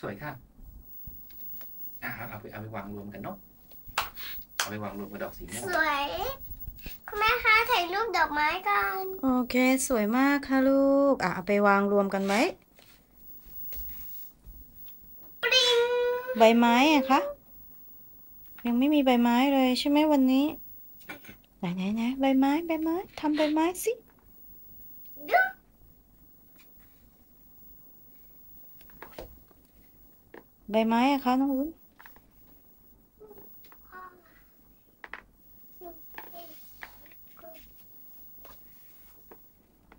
สวยค่ะ อะเอาไปเอาไปวางรวมกันเนาะเอาไปวางรวมกับดอกสีม่วงสวยคุณแม่คะถ่ายรูปดอกไม้กันโอเค สวยมากค่ะลูก อะเอาไปวางรวมกันไหมปริงใบไม้อะคะยังไม่มีใบไม้เลยใช่ไหมวันนี้ ไหนไหนไหนใบไม้ใบไม้ทำใบไม้สิใบไม้อะคะน้องวุ้น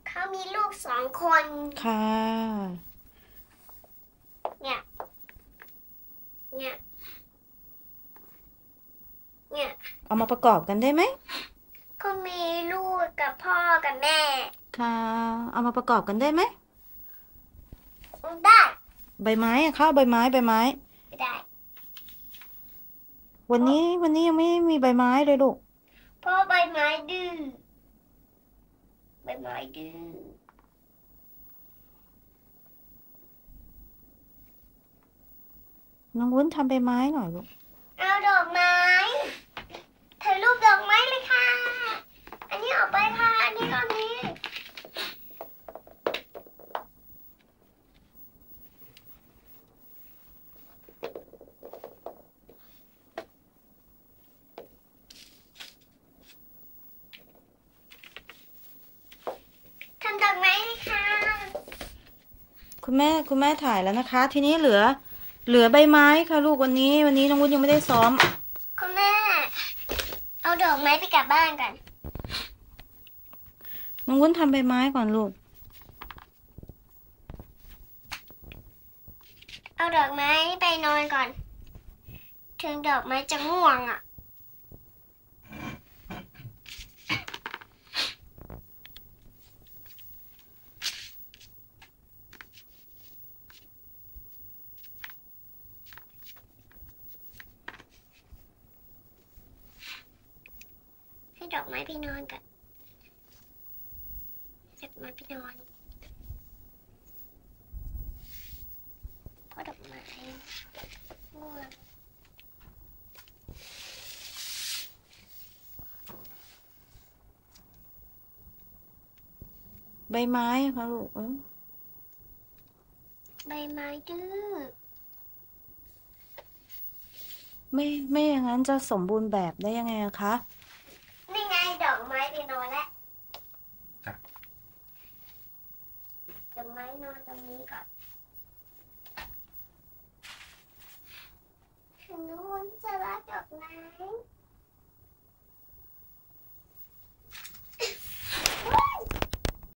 เขามีลูกสอง คน ค่ะ เนี่ย เนี่ย เนี่ย เอามาประกอบกันได้ไหม ก็มีลูกกับพ่อกับแม่ ค่ะ เอามาประกอบกันได้ไหม ได้ ใบไม้อะคะใบไม้ใบไม้ได้ วันนี้วันนี้ยังไม่มีใบไม้เลยลูก เพราะใบไม้ดื้อใบไม้ดื้อ น้องวุ้นทำใบไม้หน่อยลูก เอาดอกไม้ถ่ายรูปดอกไม้เลยค่ะ อันนี้ออกไปค่ะ อันนี้ก็มีทำดอกไม้เลยค่ะคุณแม่คุณแม่ถ่ายแล้วนะคะ ทีนี้เหลือ เหลือใบไม้ค่ะลูกวันนี้ วันนี้น้องวุ้นยังไม่ได้ซ้อม คุณแม่ เอาดอกไม้ไปกลับบ้านกันน้องวุ้นทำใบไม้ก่อนลูก เอาดอกไม้ไปนอนก่อน ถึงดอกไม้จะง่วงอะ ดอกไม้ไปนอนก่อนดอกไม้ไปนอนพราะดอกไม้ง่วงใบไม้ค่ะลูกใบไม้ดื้อไม่ไม่อย่างนั้นจะสมบูรณ์แบบได้ยังไงอะคะ ถึงนู้จะรักดอกไม้